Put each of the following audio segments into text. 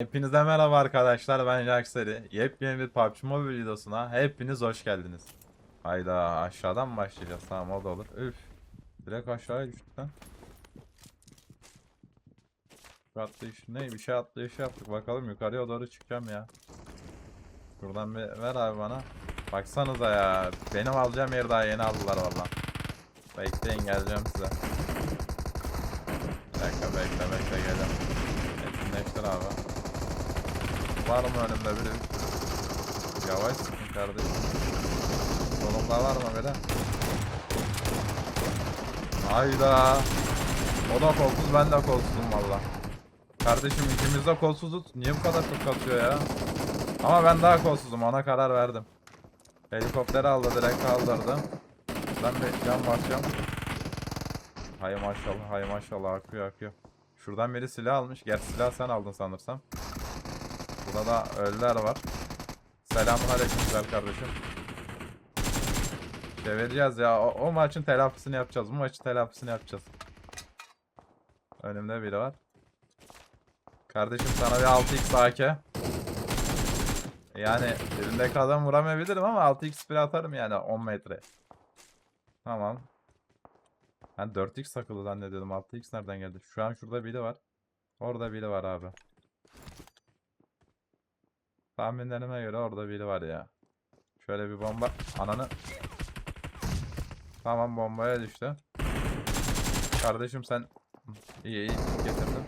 Hepinize merhaba arkadaşlar ben Jaxeri. Yepyeni bir PUBG Mobile videosuna hepiniz hoş geldiniz. Hayda aşağıdan mı başlayacağız? Tamam o da olur. Üf. Direkt aşağıya düştük lan. Atlayış ne? Bir şey atlayışı yaptık. Bakalım yukarıya doğru çıkacağım ya. Buradan bir ver abi bana. Baksanıza ya. Benim alacağım yeri daha yeni aldılar valla. Bekleyin geleceğim size. Bir dakika bekle bekle geleceğim. Etkinleştir abi. Var mı önümde biri? Yavaş kardeşim. Solumda var mı böyle? Hayda. O da kolsuz ben de kolsuzum valla. Kardeşim ikimiz de kolsuzuz. Niye bu kadar çok atıyor ya? Ama ben daha kolsuzum ona karar verdim. Helikopteri aldı direkt kaldırdı. Ben bir can basacağım. Hay maşallah hay maşallah akıyor akıyor. Şuradan biri silah almış. Gerçi silah sen aldın sanırsam. Burada da ölüler var. Selamun aleyküm güzel kardeşim. Çevireceğiz ya. O, o maçın telafisini yapacağız. Bu maçın telafisini yapacağız. Önümde biri var. Kardeşim sana bir 6x AK. Yani elindeki adam vuramayabilirim ama 6x bir atarım yani 10 metre. Tamam. Ben 4x takılı zannediyordum. 6x nereden geldi? Şu an şurada biri var. Orada biri var abi. Tahminlerime göre orada biri var ya. Şöyle bir bomba. Ananı. Tamam bombaya düştü. Kardeşim sen iyi iyi getirdin.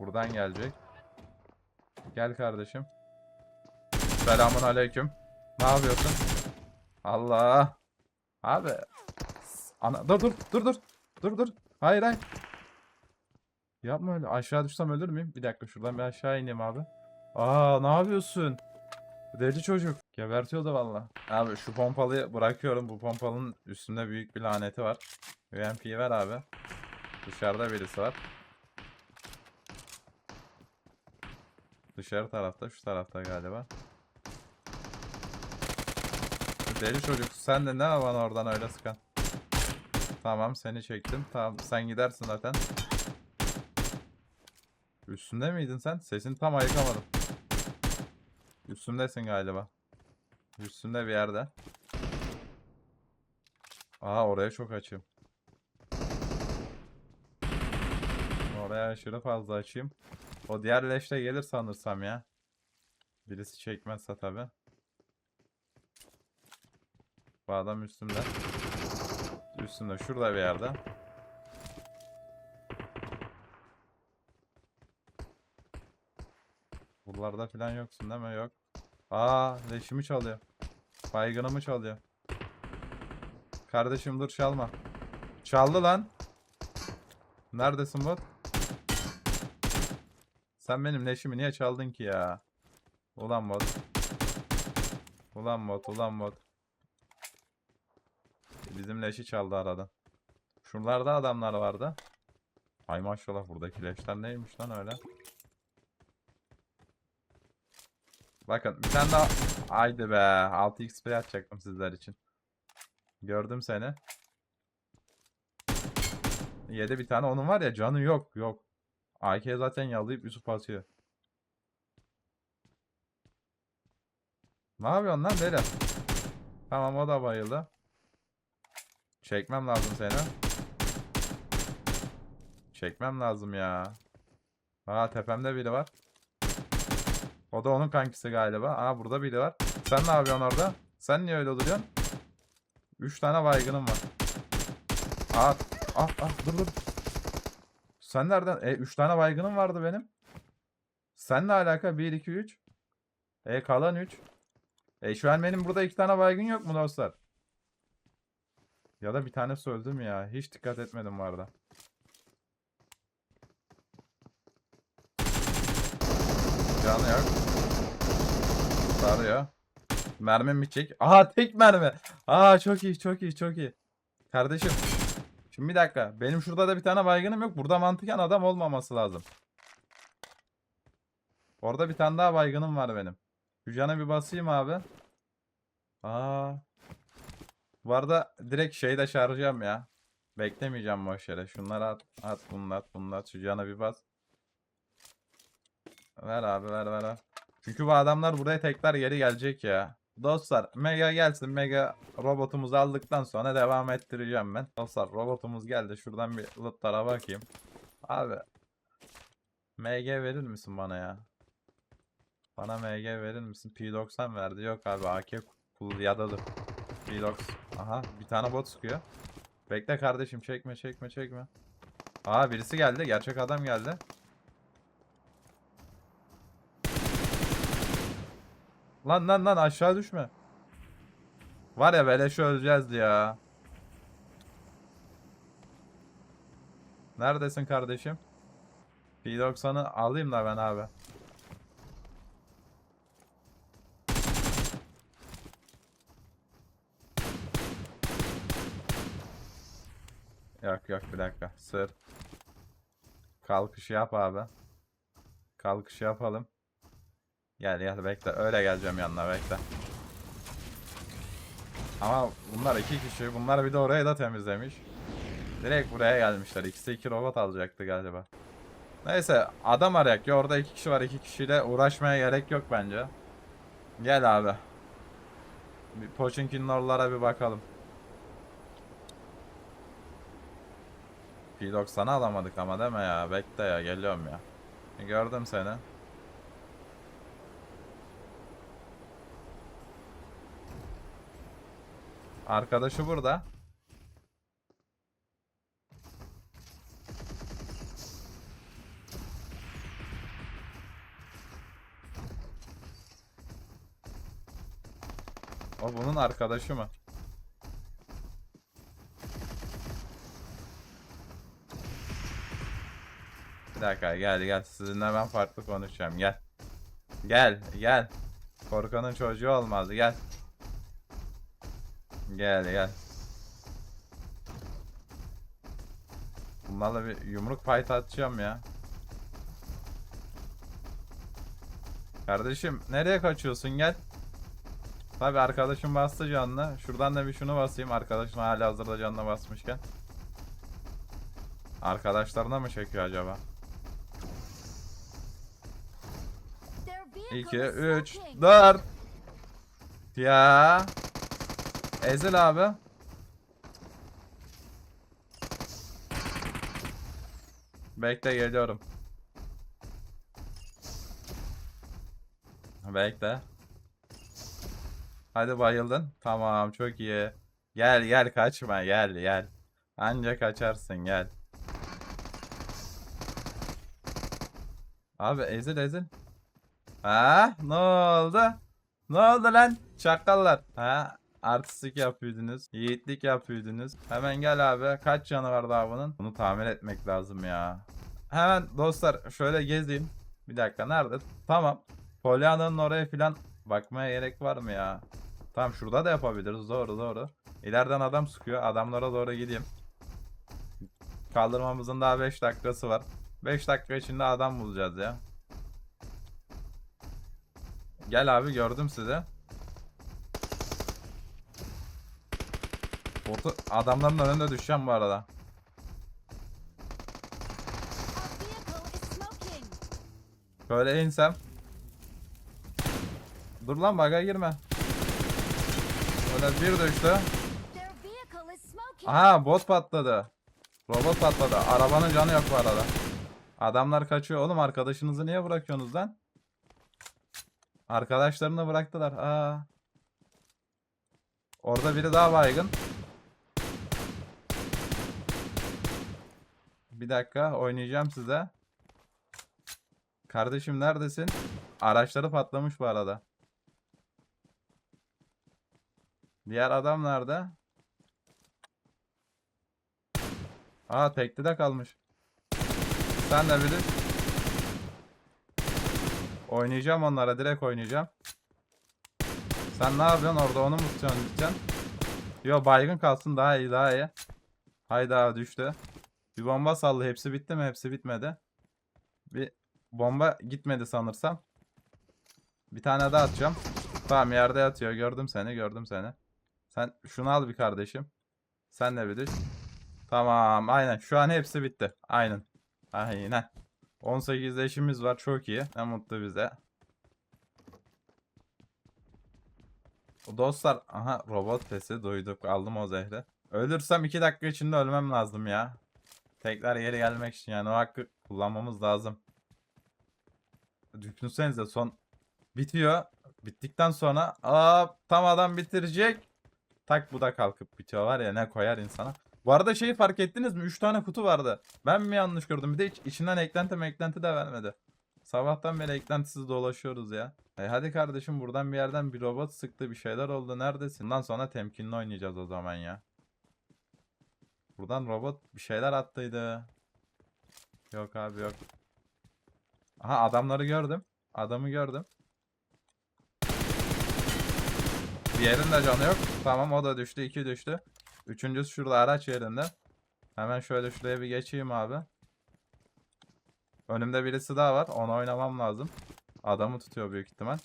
Buradan gelecek. Gel kardeşim. Selamun aleyküm. Ne yapıyorsun? Allah. Abi. Ana dur dur dur dur. Dur dur. Hayır hayır. Yapma öyle. Aşağı düşsem ölür müyüm? Bir dakika şuradan bir aşağı ineyim abi. Aa ne yapıyorsun? Deli çocuk. Gebertiyordu valla. Abi şu pompalıyı bırakıyorum. Bu pompalının üstünde büyük bir laneti var. UMP'yi ver abi. Dışarıda birisi var. Dışarı tarafta, şu tarafta galiba. Deli çocuk, sen de ne var oradan öyle sıkan? Tamam, seni çektim. Tamam, sen gidersin zaten. Üstünde miydin sen? Sesini tam ayıkamadım. Üstümdesin galiba. Üstünde bir yerde. Aa oraya çok açayım. Oraya aşırı fazla açayım. O diğer leşte gelir sanırsam ya. Birisi çekmezse tabi. Bu adam üstümde. Üstümde şurada bir yerde. Buralarda falan yoksun değil mi? Yok. Aa leşimi çalıyor. Baygınımı çalıyor. Kardeşim dur çalma. Çaldı lan. Neredesin bot? Sen benim leşimi niye çaldın ki ya? Ulan bot. Ulan bot, ulan bot. Bizim leşi çaldı aradan. Şuralarda adamlar vardı. Ay maşallah buradaki leşler neymiş lan öyle? Bakın bir tane daha. Haydi be. 6x spray atacaktım sizler için. Gördüm seni. Yedi bir tane. Onun var ya canı yok. Yok. AK zaten yalayıp Yusuf atıyor. Ne yapıyorsun lan böyle? Tamam o da bayıldı. Çekmem lazım seni. Çekmem lazım ya. Aa tepemde biri var. O da onun kankisi galiba. Aa burada biri var. Sen ne yapıyorsun orada? Sen niye öyle duruyorsun? 3 tane baygınım var. Aa, ah ah dur dur. Sen nereden? E 3 tane baygınım vardı benim. Sen ne alaka? 1 2 3. E kalan 3. E şu an benim burada 2 tane baygın yok mu dostlar? Ya da bir tane öldüm ya. Hiç dikkat etmedim bu arada. Canı yok. Sarıyor. Mermim bitecek. Aha tek mermi. Aa çok iyi çok iyi çok iyi. Kardeşim. Şimdi bir dakika. Benim şurada da bir tane baygınım yok. Burada mantıken adam olmaması lazım. Orada bir tane daha baygınım var benim. Şu bir basayım abi. Aa. Bu arada direkt şeyi de çağıracağım ya. Beklemeyeceğim boş yere. Şunları at. At bunu at. Şu cana bir bas. Ver abi ver ver. Çünkü bu adamlar buraya tekrar geri gelecek ya. Dostlar Mega gelsin. Mega robotumuzu aldıktan sonra devam ettireceğim ben. Dostlar robotumuz geldi. Şuradan bir lootlara bakayım. Abi. MG verir misin bana ya? Bana MG verir misin? P90 verdi. Yok abi AK kul ya da dur. P90. Aha bir tane bot sıkıyor. Bekle kardeşim çekme çekme çekme. Aa birisi geldi. Gerçek adam geldi. Lan lan lan aşağı düşme. Var ya beleş öleceğiz ya. Neredesin kardeşim? P90'ı alayım da ben abi. Yok yok bir dakika. Sır. Kalkış yap abi. Kalkış yapalım. Gel gel bekle. Öyle geleceğim yanına bekle. Ama bunlar iki kişi. Bunlar bir de orayı da temizlemiş. Direkt buraya gelmişler. İkisi iki robot alacaktı galiba. Neyse adam arayak ya. Orada iki kişi var. iki kişiyle uğraşmaya gerek yok bence. Gel abi. Bir Pochinki'nin oralara bir bakalım. P90'ı alamadık ama mi ya? Bekle ya geliyorum ya. Gördüm seni. Arkadaşı burada. O bunun arkadaşı mı? Bir dakika gel gel sizinle ben farklı konuşacağım gel. Gel gel. Korkanın çocuğu olmaz gel. Gel gel. Bunlarla bir yumruk fight atacağım ya. Kardeşim nereye kaçıyorsun gel. Tabi arkadaşım bastı canlı. Şuradan da bir şunu basayım. Arkadaşım hala hazırda canına basmışken. Arkadaşlarına mı çekiyor acaba? Their 2, vehicle is 3, smoking. 4. Ya. Ezil abi. Bekle geliyorum. Bekle. Hadi bayıldın. Tamam çok iyi. Gel gel kaçma gel gel. Anca kaçarsın gel. Abi ezil ezil. Ha ne oldu? Ne oldu lan? Çakallar. Ha artistik yapıyordunuz. Yiğitlik yapıyordunuz. Hemen gel abi. Kaç canı var daha bunun? Bunu tamir etmek lazım ya. Hemen dostlar şöyle gezeyim. Bir dakika nerede? Tamam. Polyana'nın oraya filan bakmaya gerek var mı ya? Tamam şurada da yapabiliriz. Doğru doğru. İleriden adam sıkıyor. Adamlara doğru gideyim. Kaldırmamızın daha 5 dakikası var. 5 dakika içinde adam bulacağız ya. Gel abi gördüm sizi. Botu adamların önünde düşeceğim bu arada. Böyle insem. Dur lan baga girme. Böyle bir düştü. Aha bot patladı. Robot patladı. Arabanın canı yok bu arada. Adamlar kaçıyor. Oğlum arkadaşınızı niye bırakıyorsunuz lan? Arkadaşlarını bıraktılar. Aa. Orada biri daha baygın. Bir dakika oynayacağım size. Kardeşim neredesin? Araçları patlamış bu arada. Diğer adam nerede? Aa tekli de kalmış. Sen de bilir. Oynayacağım onlara direkt oynayacağım. Sen ne yapıyorsun orada onu mu tutuyorsun gideceksin? Yo baygın kalsın daha iyi daha iyi. Hayda düştü. Bir bomba sallı hepsi bitti mi? Hepsi bitmedi. Bir bomba gitmedi sanırsam. Bir tane daha atacağım. Tamam yerde yatıyor gördüm seni gördüm seni. Sen şunu al bir kardeşim. Sen de bir düş. Tamam aynen şu an hepsi bitti. Aynen. Aynen. 18 işimiz var çok iyi. Ne mutlu bize. Dostlar aha robot sesi duyduk aldım o zehri. Ölürsem 2 dakika içinde ölmem lazım ya. Tekrar geri gelmek için yani o hakkı kullanmamız lazım. Düşünsenize son bitiyor. Bittikten sonra aa tam adam bitirecek. Tak bu da kalkıp bitiyor var ya ne koyar insana. Bu arada şeyi fark ettiniz mi? 3 tane kutu vardı. Ben mi yanlış gördüm? Bir de hiç içinden eklenti meklenti de vermedi. Sabahtan beri eklentisiz dolaşıyoruz ya. E hadi kardeşim buradan bir yerden bir robot sıktı bir şeyler oldu. Neredesin? Bundan sonra temkinli oynayacağız o zaman ya. Buradan robot bir şeyler attıydı. Yok abi yok. Aha adamları gördüm. Adamı gördüm. Diğerinin de canı yok. Tamam o da düştü. iki düştü. Üçüncüsü şurada araç yerinde. Hemen şöyle şuraya bir geçeyim abi. Önümde birisi daha var. Onu oynamam lazım. Adamı tutuyor büyük ihtimal.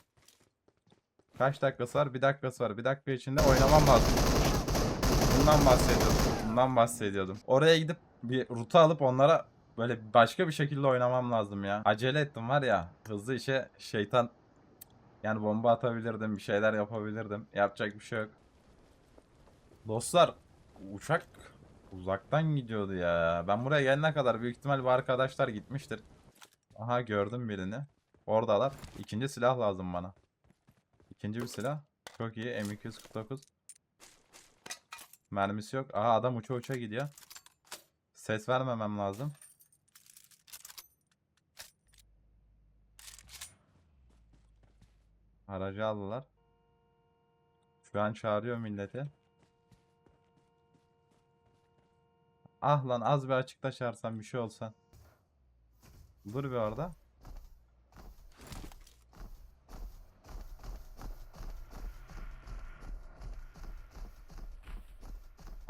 Kaç dakikası var? Bir dakikası var. Bir dakika içinde oynamam lazım. Bundan bahsediyordum. Bundan bahsediyordum. Oraya gidip bir ruta alıp onlara böyle başka bir şekilde oynamam lazım ya. Acele ettim var ya. Hızlı işe şeytan yani bomba atabilirdim, bir şeyler yapabilirdim. Yapacak bir şey yok. Dostlar, uçak uzaktan gidiyordu ya. Ben buraya gelene kadar büyük ihtimal bu arkadaşlar gitmiştir. Aha gördüm birini. Oradalar. İkinci silah lazım bana. İkinci bir silah. Çok iyi. M249. Mermisi yok. Aha adam uça uça gidiyor. Ses vermemem lazım. Aracı aldılar. Şu an çağırıyor milleti. Ah lan az bir açıkta çağırsan bir şey olsan. Dur bir orada.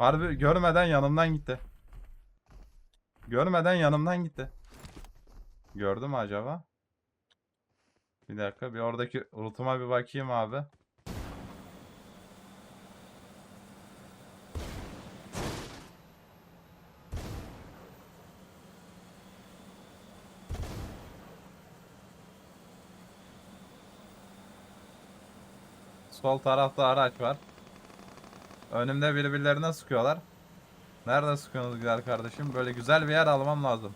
Harbi görmeden yanımdan gitti. Görmeden yanımdan gitti. Gördü mü acaba? Bir dakika bir oradaki rutuma bir bakayım abi. Sol tarafta araç var. Önümde birbirlerine sıkıyorlar. Nerede sıkıyorsunuz güzel kardeşim? Böyle güzel bir yer almam lazım.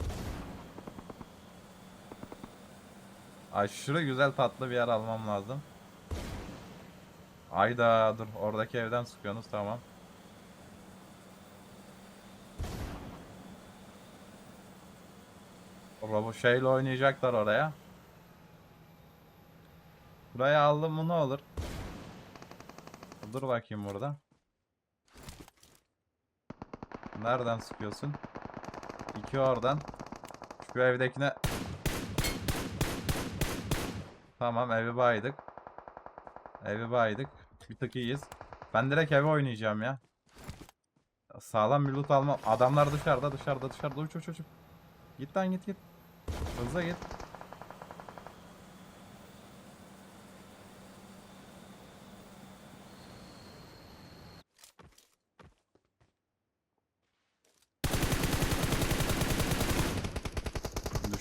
Aşırı güzel tatlı bir yer almam lazım. Ayda dur oradaki evden sıkıyorsunuz tamam. Robo şeyle oynayacaklar oraya. Buraya aldım mı ne olur? Dur bakayım burada. Nereden sıkıyorsun? İki oradan. Şu evdekine Tamam evi baydık. Evi baydık. Bir tık iyiyiz. Ben direkt eve oynayacağım ya. Sağlam bir loot almam. Adamlar dışarıda dışarıda dışarıda uç uç uç. Git lan git git. Hızlı git.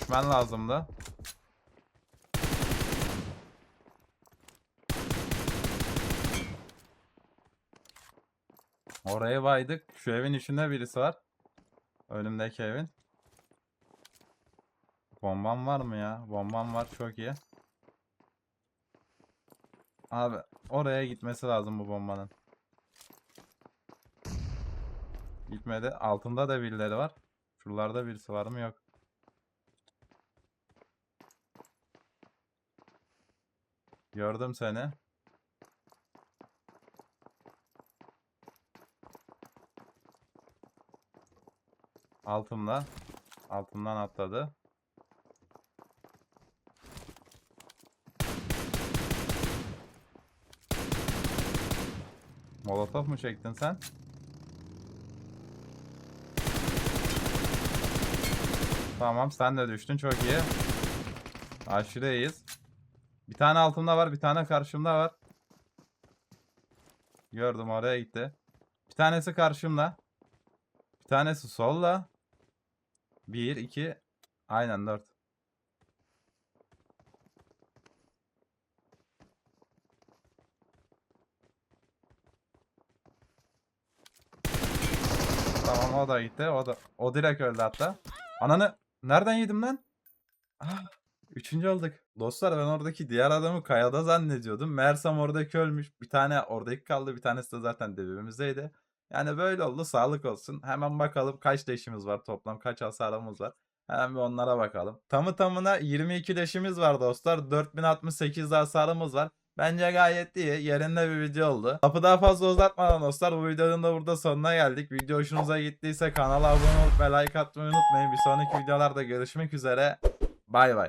Düşmen lazımdı. Oraya baydık. Şu evin içinde birisi var. Önümdeki evin. Bombam var mı ya? Bombam var çok iyi. Abi oraya gitmesi lazım bu bombanın. Gitmedi. Altında da birileri var. Şuralarda birisi var mı? Yok. Gördüm seni. Altımda. Altından atladı. Molotof mu çektin sen? Tamam sen de düştün çok iyi. Aşırı iyiyiz. Bir tane altımda var. Bir tane karşımda var. Gördüm oraya gitti. Bir tanesi karşımda. Bir tanesi solla. Bir, iki. Aynen dört. Tamam o da gitti. O da o direkt öldü hatta. Ananı nereden yedim lan? Ah, üçüncü olduk. Dostlar ben oradaki diğer adamı kayada zannediyordum. Meğersem oradaki ölmüş. Bir tane oradaki kaldı. Bir tanesi de zaten dibimizdeydi. Yani böyle oldu. Sağlık olsun. Hemen bakalım kaç leşimiz var toplam. Kaç hasarımız var. Hemen bir onlara bakalım. Tamı tamına 22 leşimiz var dostlar. 4068 de hasarımız var. Bence gayet iyi. Yerinde bir video oldu. Lafı daha fazla uzatmadan dostlar bu videonun da burada sonuna geldik. Video hoşunuza gittiyse kanala abone olup ve like atmayı unutmayın. Bir sonraki videolarda görüşmek üzere. Bay bay.